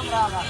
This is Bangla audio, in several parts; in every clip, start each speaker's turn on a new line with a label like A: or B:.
A: আমরা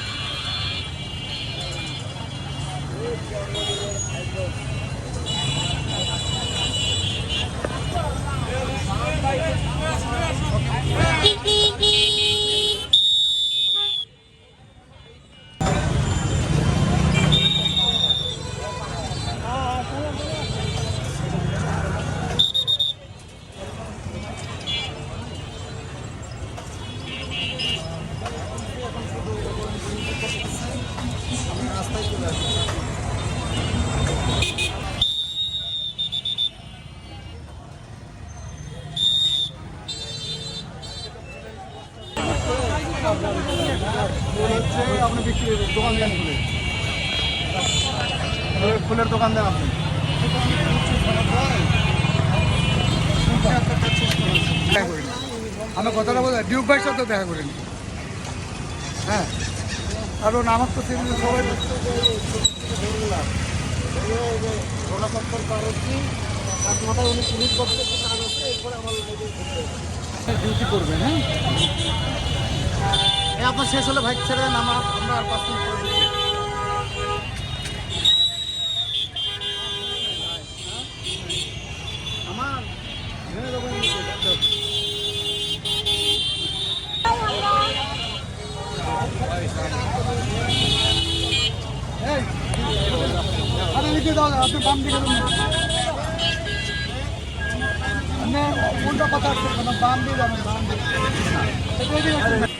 A: হচ্ছে আপনি বিক্রি দোকান দেন ফুলে ফুলের দোকান দেন আপনি। আমার কথাটা বলে ডিউক ভাইয়ের সাথে দেখা করিনি। হ্যাঁ। কারণ আমার তো সেদিন সবাই ডিউটি করবেন হ্যাঁ? আপনার শেষ হলে ভাই ছেড়ে দেন, আমার আমরা আর পাঁচ মিনিট ঢুকবো। আমার আপনি বাম দিকে দেবেন কথা? বাম দিয়ে যাবেন, বাম দিয়ে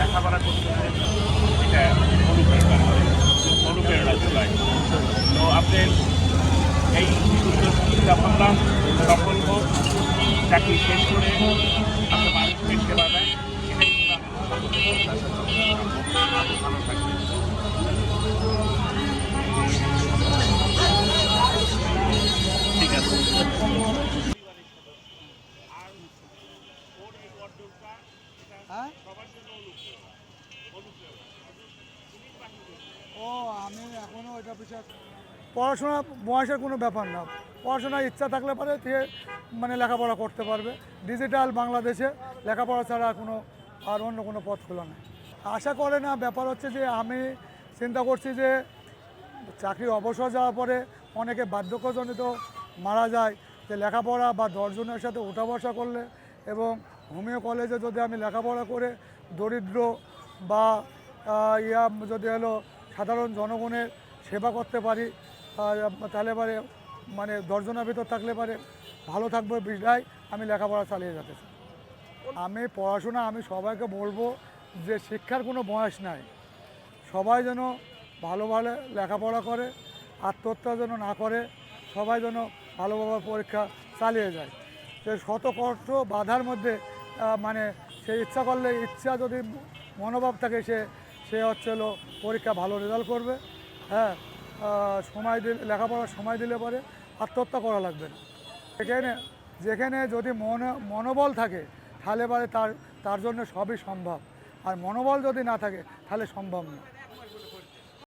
B: লেখাপড়া করতে এটা অনুপ্রেরণা অনুপ্রেরণা যোগায়। তো আপনি এই চিন্তা ভাবনা সফল হোক চাকরি শেষ করে
A: এখনও পড়াশোনা বয়সের কোনো ব্যাপার না। পড়াশোনার ইচ্ছা থাকলে পারে সে মানে লেখাপড়া করতে পারবে। ডিজিটাল বাংলাদেশে লেখাপড়া ছাড়া কোনো আর অন্য কোনো পথ খোলা নেই। আশা করে না, ব্যাপার হচ্ছে যে আমি চিন্তা করছি যে চাকরি অবসর যাওয়ার পরে অনেকে বার্ধক্যজনিত মারা যায়। যে লেখাপড়া বা দশজনের সাথে উঠা বসা করলে এবং হোমিও কলেজে যদি আমি লেখাপড়া করে দরিদ্র বা ইয়া যদি হলো সাধারণ জনগণের সেবা করতে পারি তাহলে পারে মানে দশজনের ভিতর থাকলে পারে ভালো থাকবে, বিদায়। আমি লেখাপড়া চালিয়ে যেতে আমি পড়াশোনা, আমি সবাইকে বলব যে শিক্ষার কোনো বয়স নাই। সবাই যেন ভালোভাবে লেখাপড়া করে, আত্মহত্যা যেন না করে, সবাই যেন ভালোভাবে পরীক্ষা চালিয়ে যায়। সে শত কষ্ট বাধার মধ্যে মানে সে ইচ্ছা করলে, ইচ্ছা যদি মনোভাব থাকে সে সে হচ্ছে হলো পরীক্ষা ভালো রেজাল্ট করবে হ্যাঁ সময় দিলে, লেখাপড়ার সময় দিলে পরে আত্মহত্যা করা লাগবে না। যেখানে যেখানে যদি মন, মনোবল থাকে, তাহলে পরে তার তার জন্য সবই সম্ভব। আর মনোবল যদি না থাকে, তাহলে সম্ভব না।